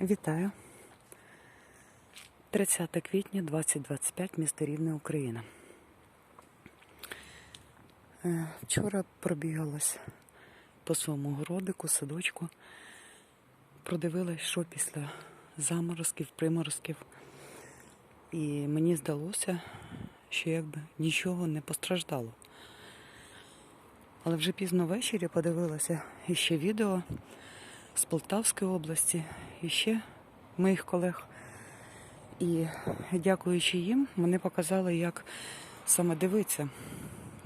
Вітаю. 30 квітня 2025, місто Рівне, Україна. Е, Вчора пробігалась по своєму городику, садочку. Продивилась, що після заморозків, приморозків. І мені здалося, що якби нічого не постраждало. Але вже пізно ввечері подивилася іще відео з Полтавської області і ще моїх колег. І дякуючи їм, вони показали, як саме дивитися.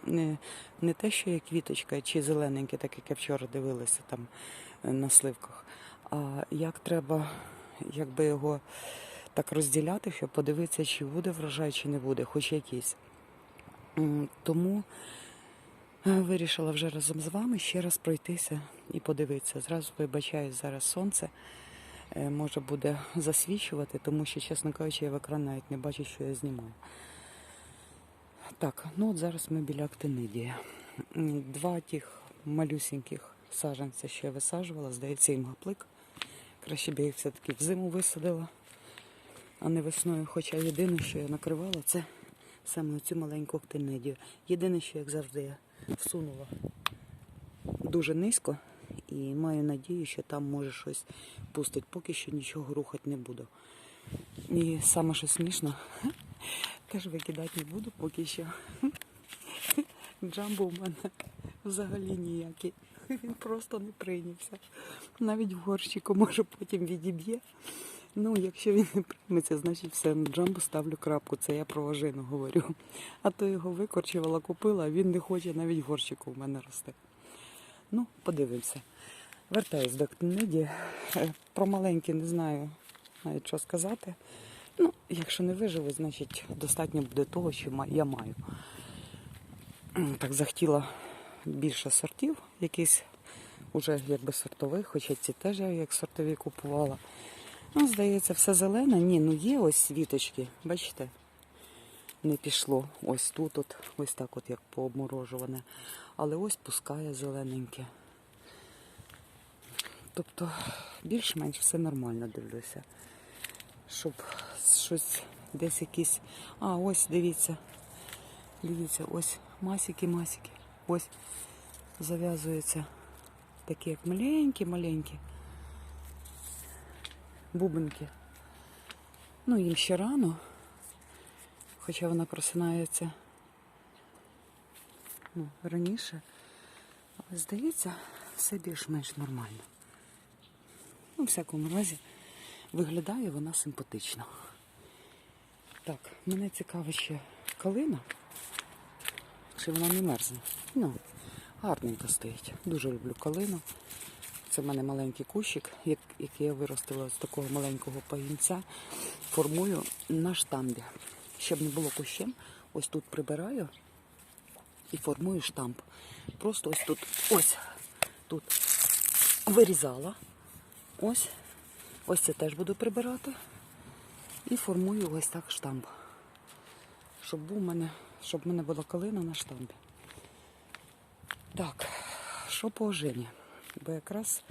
Не, не те, що є квіточка чи зелененьке, так як я вчора дивилася там е, на сливках, а як треба якби його так розділяти, щоб подивитися, чи буде врожай, чи не буде, хоч якийсь. Тому вирішила вже разом з вами ще раз пройтися і подивитися. Зразу вибачаюсь, зараз сонце е, може буде засвічувати, тому що, чесно кажучи, я в екран навіть не бачу, що я знімаю. Так, ну от зараз ми біля актинидія. Два тих малюсіньких саджанця, що я висаджувала, здається, їм гаплик. Краще б я їх все-таки взиму висадила, а не весною. Хоча єдине, що я накривала, це саме цю маленьку актинидію. Єдине, що, як завжди, я всунула дуже низько і маю надію, що там може щось пустить. Поки що нічого рухати не буду. І саме що смішно, теж викидати не буду поки що. Джамбо у мене взагалі ніякий. Він просто не прийнявся. Навіть в горщику, може потім відіб'є. Ну, якщо він не прийметься, значить все, на джамбо ставлю крапку. Це я про ожину говорю. А то його викорчувала, купила, а він не хоче навіть горщику в мене рости. Ну, подивимося. Вертаюсь до книги. Е, Про маленькі не знаю навіть що сказати. Ну, якщо не виживу, значить достатньо буде того, що я маю. Так захотіла більше сортів, якісь уже якби сортових, хоча ці теж я як сортові купувала. Ну, здається, все зелене. Ні, ну є ось світочки, бачите? Не пішло. Ось тут, от, ось так, от як пообморожуване. Але ось пускає зелененьке. Тобто більш-менш все нормально дивлюся. Щоб щось десь якісь. А, ось дивіться. Дивіться, ось масики-масики. Ось зав'язуються такі як маленькі-маленькі бубенки. Ну, їм ще рано, хоча вона просинається ну, раніше. Але здається, все більш-менш нормально. Ну, в всякому разі, виглядає вона симпатично. Так, мене цікаво ще калина. Чи вона не мерзне? Ну, гарненько стоїть. Дуже люблю калину. Це в мене маленький кущик, який я виростила з такого маленького пагінця. Формую на штамбі. Щоб не було кущем, ось тут прибираю і формую штамп. Просто ось тут, ось тут вирізала. Ось. Ось це теж буду прибирати. І формую ось так штамп. Щоб у мене, щоб в мене була калина на штампі. Так, що по ожині? Бо якраз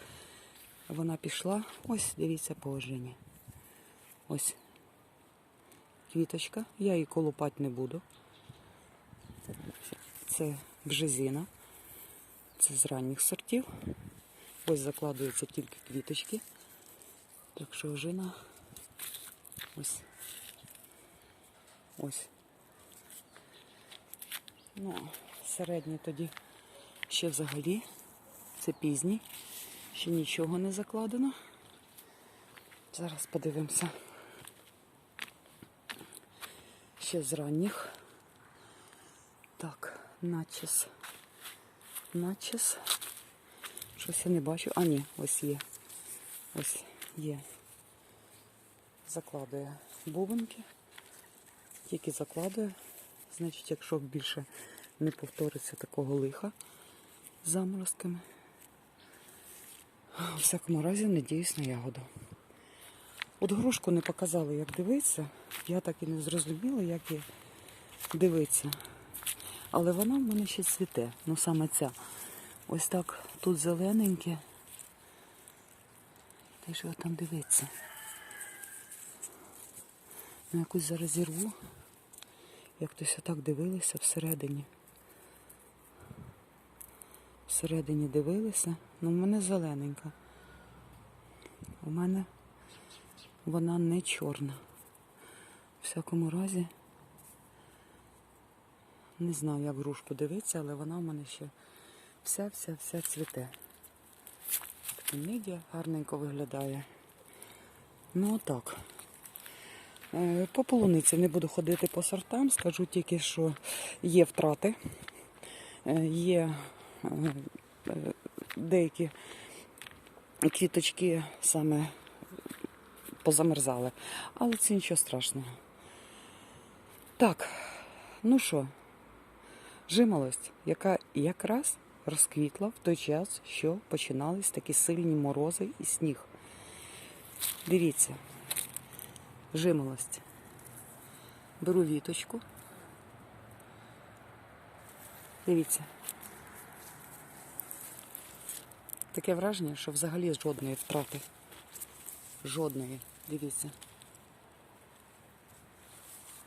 вона пішла. Ось, дивіться, по ожині. Ось квіточка. Я її колупати не буду. Це бжезіна. Це з ранніх сортів. Ось закладуються тільки квіточки. Так що ожина ось. Ось. Ну, середній тоді ще взагалі. Це пізній. Ще нічого не закладено. Зараз подивимося. Ще з ранніх. Так, начес. Начес. Щось я не бачу. А, ні, ось є. Ось є. Закладує бубенки. Тільки закладує. Значить, якщо більше не повториться такого лиха заморозками. У всякому разі, надіюсь на ягоду. От грушку не показали, як дивитися. Я так і не зрозуміла, як її дивитися. Але вона в мене ще цвіте. Ну саме ця. Ось так тут зелененьке. Й що там дивиться. Ну, якусь зараз зірву. Як хтось отак дивилися всередині. Всередині дивилися. Ну, в мене зелененька. У мене вона не чорна. В всякому разі, не знаю, як грушку дивиться, але вона в мене ще вся-вся-вся цвіте. Така мідія гарненько виглядає. Ну отак. Е, По полуниці не буду ходити по сортам, скажу тільки, що є втрати, е, є е, деякі квіточки саме позамерзали, але це нічого страшного. Так, ну що, жимолость, яка якраз розквітла в той час, що починались такі сильні морози і сніг. Дивіться, жимолость. Беру віточку. Дивіться. Таке враження, що взагалі жодної втрати. Жодної. Дивіться.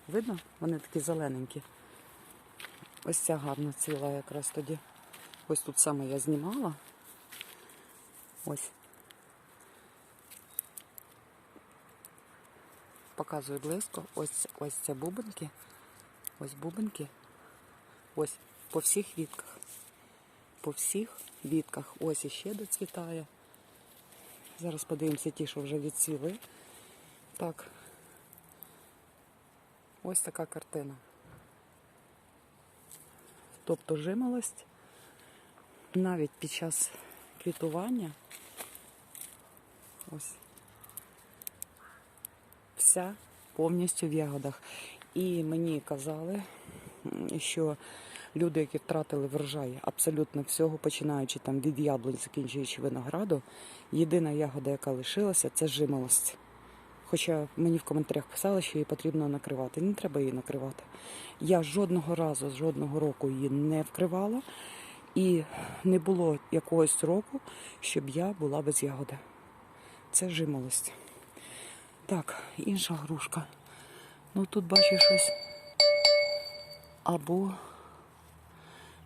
Видно? Вони такі зелененькі. Ось ця гарно цвіла якраз тоді. Ось тут саме я знімала. Ось. Показую близько. Ось ось це бубенки. Ось бубенки. Ось по всіх вітках. По всіх вітках. Ось іще доцвітає. Зараз подивимося ті, що вже відцвіли. Так. Ось така картина. Тобто жимолость навіть під час квітування ось вся повністю в ягодах. І мені казали, що люди, які втратили врожай абсолютно всього, починаючи там від яблунь, закінчуючи винограду, єдина ягода, яка лишилася, це жимолость. Хоча мені в коментарях писали, що її потрібно накривати. Не треба її накривати. Я жодного разу, жодного року її не вкривала, і не було якогось року, щоб я була без ягоди. Це жимолость. Так, інша грушка. Ну тут бачу щось. Або,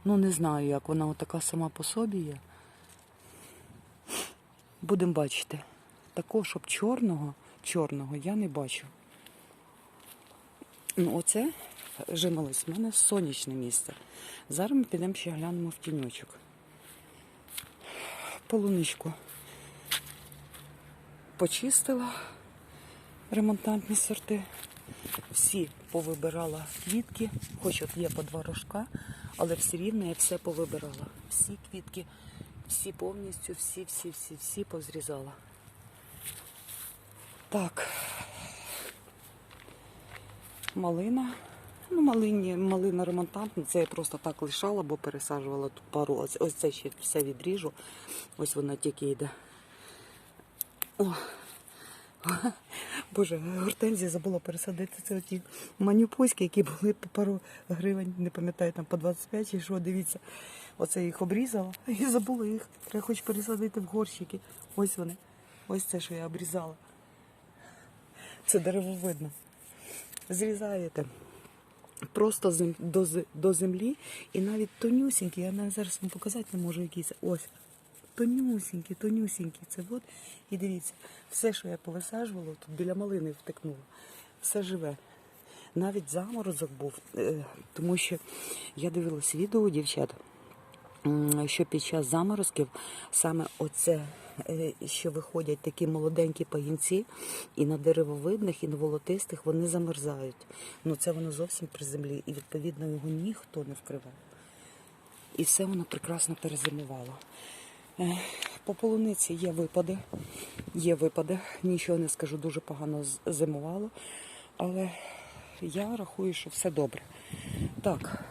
ну не знаю, як вона отака сама по собі є. Будемо бачити. Такого, щоб чорного, чорного я не бачу. Ну, оце жимолость в мене сонячне місце. Зараз ми підемо ще глянемо в тіньочок. Полуничку почистила ремонтантні сорти. Всі повибирала квітки, хоч от є по два рожка, але все рівно я все повибирала. Всі квітки, всі повністю, всі, всі, всі, всі позрізала. Так. Малина. Ну, малині, малина ремонтантна, це я просто так лишала, бо пересаджувала тут пару. Ось, ось це ще все відріжу. Ось вона тільки йде. О. Боже, гортензія забула пересадити. Це ті манюпуськи, які були по пару гривень, не пам'ятаю, там по 25 чи що, дивіться. Оце їх обрізала і забула їх. Треба хоч пересадити в горщики. Ось вони. Ось це, що я обрізала. Це дерево видно. Зрізаєте просто до, землі і навіть тонюсінькі, я навіть зараз вам показати не можу якісь. Ось. Тонюсінькі, тонюсінькі. Це от. І дивіться, все, що я повисаджувала, тут біля малини втекнуло, все живе. Навіть заморозок був, е, тому що я дивилась відео дівчат, що під час заморозків саме оце, е, що виходять такі молоденькі пагінці, і на деревовидних, і на волотистих вони замерзають. Ну це воно зовсім при землі, і відповідно його ніхто не вкривав. І все воно прекрасно перезимувало. Е, По полуниці є випади, є випади, нічого не скажу, дуже погано зимувало, але я рахую, що все добре. Так,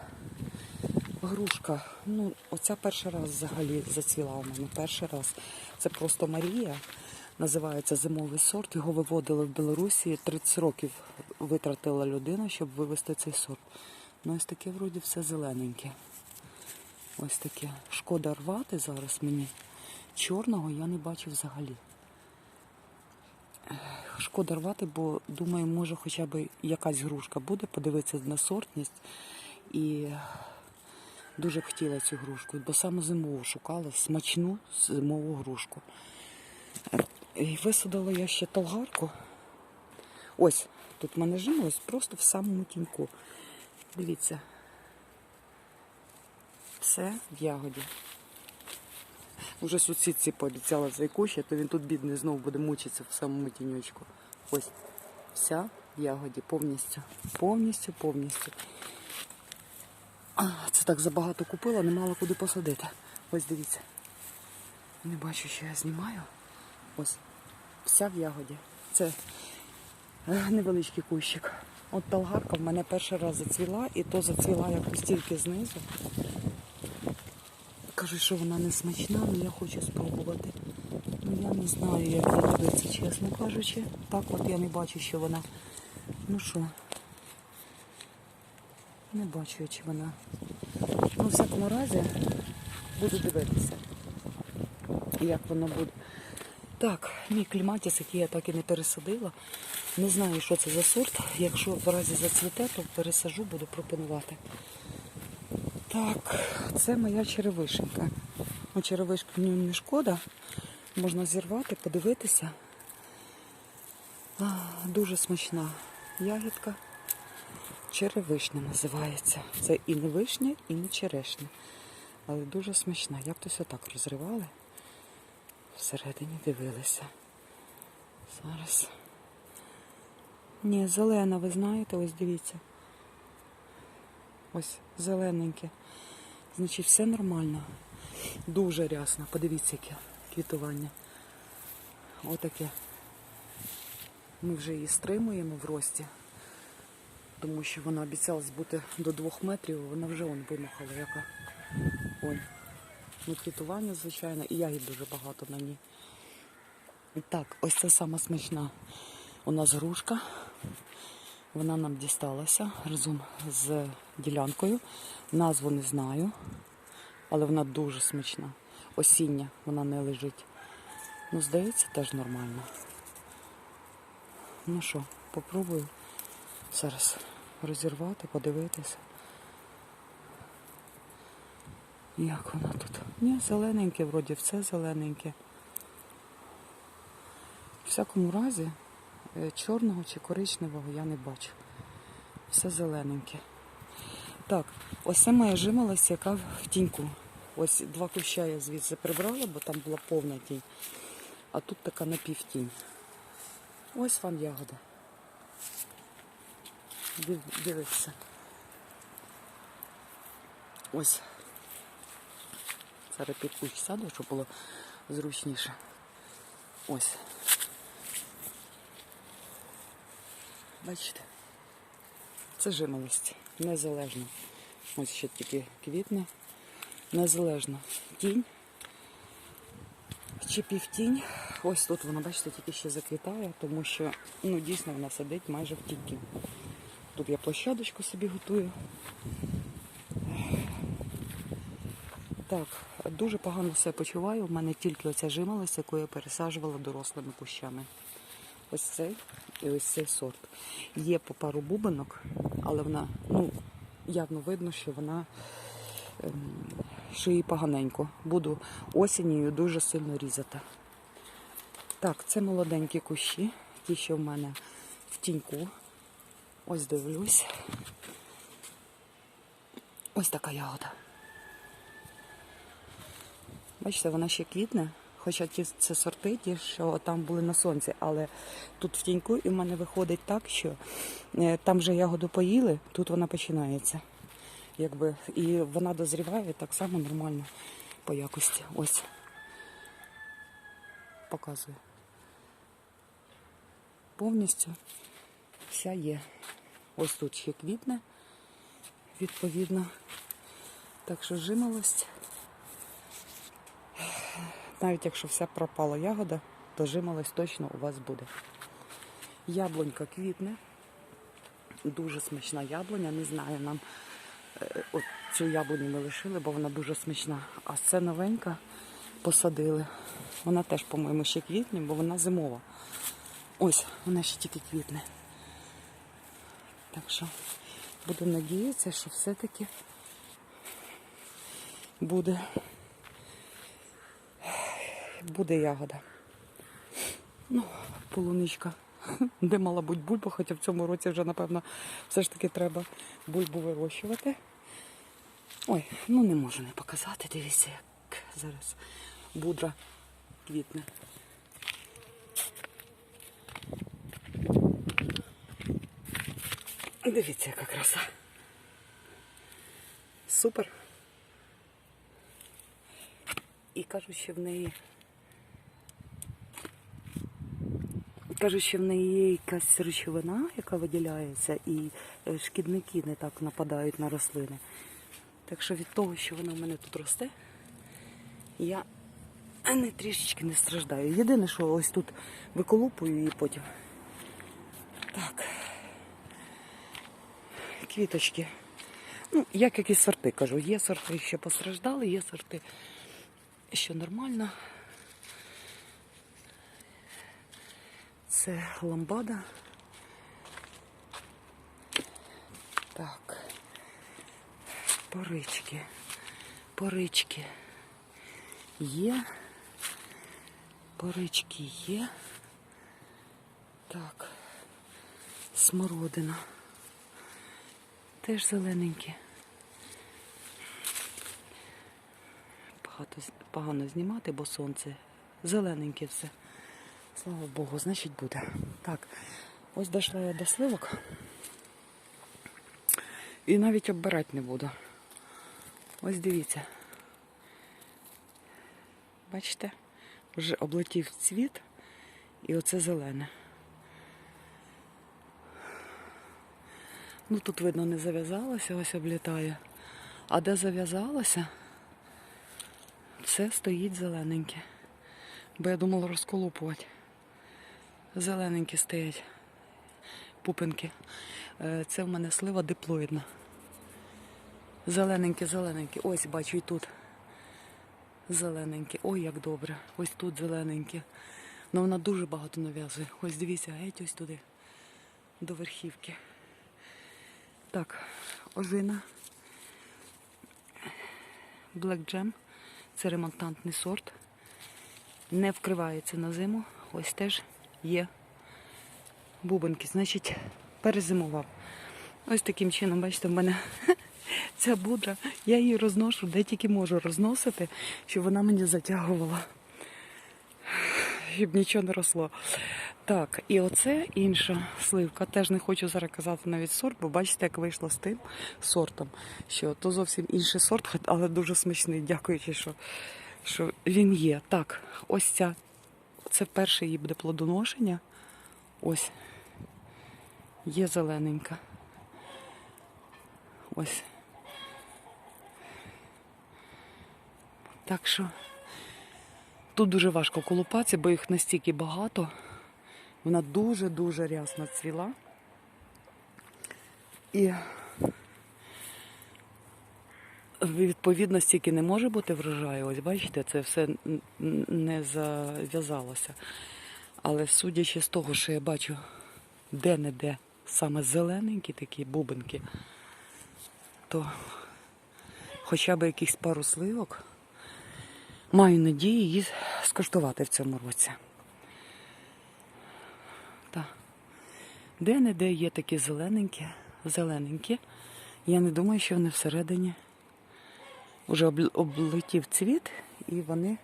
грушка. Ну, оця перший раз взагалі зацвіла у мене. Перший раз. Це просто Марія. Називається зимовий сорт. Його виводили в Білорусі. 30 років витратила людина, щоб вивести цей сорт. Ну, ось таке вроді все зелененьке. Ось таке. Шкода рвати зараз мені. Чорного я не бачу взагалі. шкода рвати, бо думаю, може хоча б якась грушка буде, подивитися на сортність. І дуже б хотіла цю грушку, бо саме зимову шукала смачну зимову грушку. І висадила я ще толгарку. Ось, тут в мене жимолось просто в самому тіньку. Дивіться. Все в ягоді. Уже сусідці пообіцяла цей кущ, а то він тут бідний знову буде мучитися в самому тіньочку. Ось вся в ягоді повністю. Повністю, повністю. Це так забагато купила, не мала куди посадити. Ось дивіться. Не бачу, що я знімаю. Ось. Вся в ягоді. Це е, невеличкий кущик. От талгарка в мене перший раз зацвіла, і то зацвіла якось тільки знизу. Кажуть, що вона не смачна, але я хочу спробувати. Ну я не знаю, як її дивиться, чесно кажучи. Так от я не бачу, що вона. Ну що, не бачу, чи вона. Ну, в всякому разі, буду дивитися, як воно буде. Так, мій кліматіс, який я так і не пересадила. Не знаю, що це за сорт. Якщо в разі зацвіте, то пересажу, буду пропонувати. Так, це моя черевишенька. Ну, черевишку не шкода. Можна зірвати, подивитися. А, дуже смачна ягідка. Черевишня називається. Це і не вишня, і не черешня. Але дуже смачна. Як то все так розривали. Всередині дивилися. Зараз. Ні, зелена, ви знаєте, ось дивіться. Ось зелененьке. Значить, все нормально. Дуже рясно. Подивіться, яке квітування. Отаке. Ми вже її стримуємо в рості, тому що вона обіцялась бути до двох метрів, вона вже он вимахала яка. Ой. Ну, квітування, звичайно, і ягід дуже багато на ній. І так, ось це сама смачна у нас грушка. Вона нам дісталася разом з ділянкою. Назву не знаю, але вона дуже смачна. Осіння вона не лежить. Ну, здається, теж нормально. Ну що, попробую зараз розірвати, подивитися. Як вона тут? Ні, зелененьке, вроді все зелененьке. В всякому разі, чорного чи коричневого я не бачу. Все зелененьке. Так, ось це моя жимолость, яка в тіньку. Ось два куща я звідси прибрала, бо там була повна тінь. А тут така напівтінь. Ось вам ягода. Див- Дивіться. Ось. Зараз під кущ саду, щоб було зручніше. Ось. Бачите? Це жимолость. Незалежно. Ось ще тільки квітне. Незалежно. Тінь. Чи півтінь. Ось тут вона, бачите, тільки ще заквітає, тому що ну, дійсно вона сидить майже в тіньки. Тут я площадочку собі готую. Так, дуже погано себе почуваю. У мене тільки оця жимолость, яку я пересаджувала дорослими кущами. Ось цей і ось цей сорт. Є по пару бубинок, але вона, ну, явно видно, що вона ем, що їй поганенько. Буду осінню дуже сильно різати. Так, це молоденькі кущі, ті, що в мене в тіньку. Ось дивлюсь. Ось така ягода. Бачите, вона ще квітне, хоча ті це сорти, ті, що там були на сонці, але тут в тіньку і в мене виходить так, що е, там вже ягоду поїли, тут вона починається. Якби, і вона дозріває так само нормально по якості. Ось. Показую. Повністю вся є. Ось тут ще квітне, відповідно. Так що жимолость. Навіть якщо вся пропала ягода, то жимолость точно у вас буде. Яблунька квітне. Дуже смачна яблуня. Не знаю, нам е, от цю яблуню ми лишили, бо вона дуже смачна. А це новенька посадили. Вона теж, по-моєму, ще квітне, бо вона зимова. Ось, вона ще тільки квітне. Так що буду надіятися, що все-таки буде, буде ягода. Ну, полуничка. Де мала бути бульба, хоча в цьому році вже, напевно, все ж таки треба бульбу вирощувати. Ой, ну не можу не показати. Дивіться, як зараз будра квітне. Дивіться, яка краса. Супер. І кажуть, що в неї. Кажуть, що в неї є якась речовина, яка виділяється, і е, шкідники не так нападають на рослини. Так що від того, що вона в мене тут росте, я не трішечки не страждаю. Єдине, що ось тут виколупую її потім. Так. Квіточки. Ну, як якісь сорти кажу. Є сорти, що постраждали, є сорти, що нормально. Це ламбада. Так. Порички. Порички є. Порички є. Так. Смородина. Теж зелененькі. Багато, погано знімати, бо сонце. Зелененьке все. Слава Богу, значить буде. Так, ось дійшла я до сливок. І навіть оббирати не буду. Ось дивіться. Бачите? Вже облетів цвіт і оце зелене. Ну тут видно не зав'язалося, ось облітає. А де зав'язалося, все стоїть зелененьке. Бо я думала розколупувати. Зелененькі стоять. Пупинки. Е, Це в мене слива диплоїдна. Зелененькі, зелененькі. Ось бачу і тут. Зелененькі. Ой, як добре. Ось тут зелененькі. Ну вона дуже багато нав'язує. Ось дивіться, геть ось туди. До верхівки. Так, ожина. Black Jam. Це ремонтантний сорт. Не вкривається на зиму. Ось теж є бубенки. Значить, перезимував. Ось таким чином, бачите, в мене ця будра. Я її розношу, де тільки можу розносити, щоб вона мені затягувала. Щоб нічого не росло. Так, і оце інша сливка. Теж не хочу зараз казати навіть сорт, бо бачите, як вийшло з тим сортом, що то зовсім інший сорт, але дуже смачний, дякуючи, що, що він є. Так, ось ця. Це перше її буде плодоношення. Ось. Є зелененька. Ось. Так що тут дуже важко колупатися, бо їх настільки багато. Вона дуже-дуже рясно цвіла. І відповідно стільки не може бути врожаю. Ось бачите, це все не зав'язалося. Але судячи з того, що я бачу де-не-де саме зелененькі такі бубенки, то хоча б якихось пару сливок маю надію її скуштувати в цьому році. Де-не-де є такі зелененькі, зелененькі. Я не думаю, що вони всередині вже облетів цвіт і вони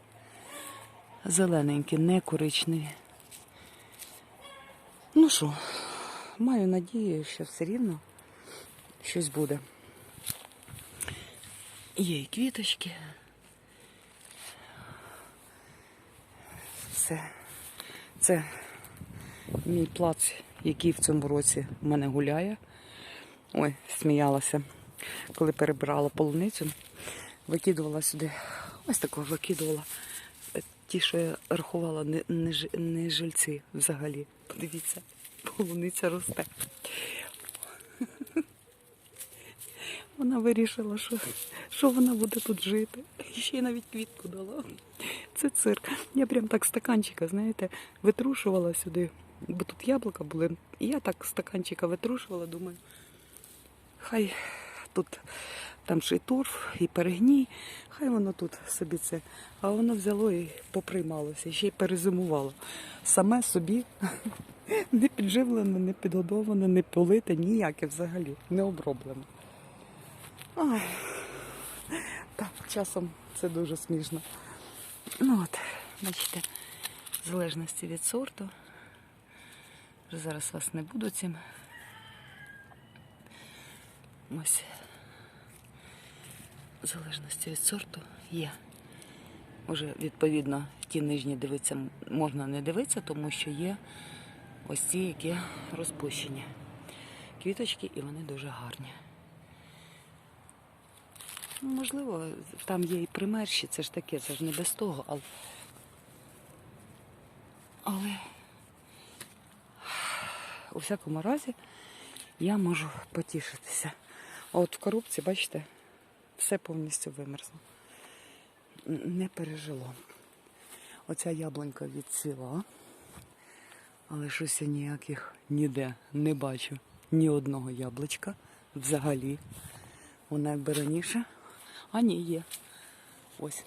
зелененькі, не коричневі. Ну що, маю надію, що все рівно щось буде. Є і квіточки. Все. Це мій плац, який в цьому році в мене гуляє. Ой, сміялася, коли перебирала полуницю, викидувала сюди, ось такого викидувала. Ті, що я рахувала, не, не, не жильці взагалі. Подивіться, полуниця росте. Вона вирішила, що, що вона буде тут жити. Ще й навіть квітку дала. Це цирк. Я прям так стаканчика, знаєте, витрушувала сюди, бо тут яблука були. І я так стаканчика витрушувала, думаю, хай тут там ж і торф, і перегній, хай воно тут собі це. А воно взяло і поприймалося, ще й перезимувало. Саме собі не підживлене, не підгодоване, не полите, ніяке взагалі, не оброблене. Ой. Так, часом це дуже смішно. Ну от, бачите, в залежності від сорту. Зараз вас не буду цим. Ось. В залежності від сорту є. Уже відповідно ті нижні дивитися можна не дивитися, тому що є ось ці, які розпущені. Квіточки і вони дуже гарні. Ну, можливо, там є і примерші, це ж таке, це ж не без того, але. Але у всякому разі я можу потішитися. А от в коробці, бачите, все повністю вимерзло. Не пережило. Оця яблунька відсіла, але щось я ніяких ніде не бачу. Ні одного яблучка взагалі. Вона якби раніше. А ні, є. Ось.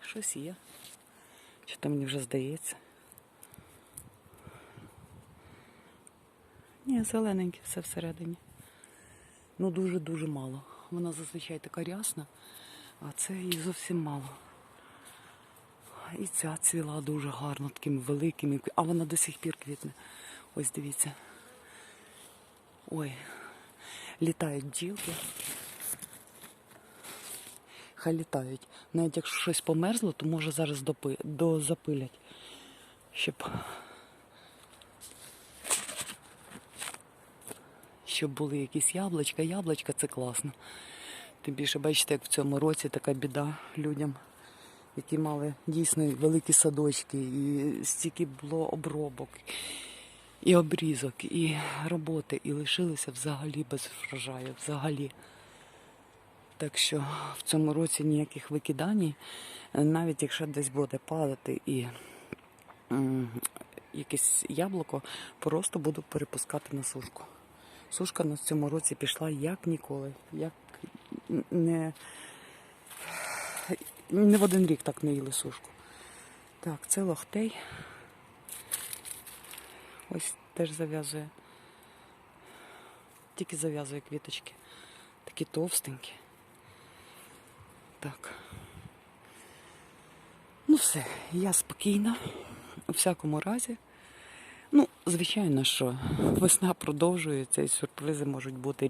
Щось є. Чи то мені вже здається? Ні, зелененьке все всередині. Ну дуже-дуже мало. Вона зазвичай така рясна, а це її зовсім мало. І ця цвіла дуже гарно, такими великими, кві- а вона до сих пір квітне. Ось дивіться. Ой, літають бджілки. Хай літають. Навіть якщо щось померзло, то може зараз допи... дозапилять. Щоб... Щоб були якісь яблучка. Яблучка це класно. Тим більше, бачите, як в цьому році така біда людям, які мали дійсно великі садочки, і стільки було обробок, і обрізок, і роботи, і лишилися взагалі без врожаю. Взагалі. Так що в цьому році ніяких викидань, навіть якщо десь буде падати і якесь яблуко, просто буду перепускати на сушку. Сушка на цьому році пішла як ніколи, як не, не в один рік так не їли сушку. Так, це лохтей. Ось теж зав'язує. Тільки зав'язує квіточки. Такі товстенькі. Так. Ну все, я спокійна. У всякому разі. Ну, звичайно, що весна продовжується і сюрпризи можуть бути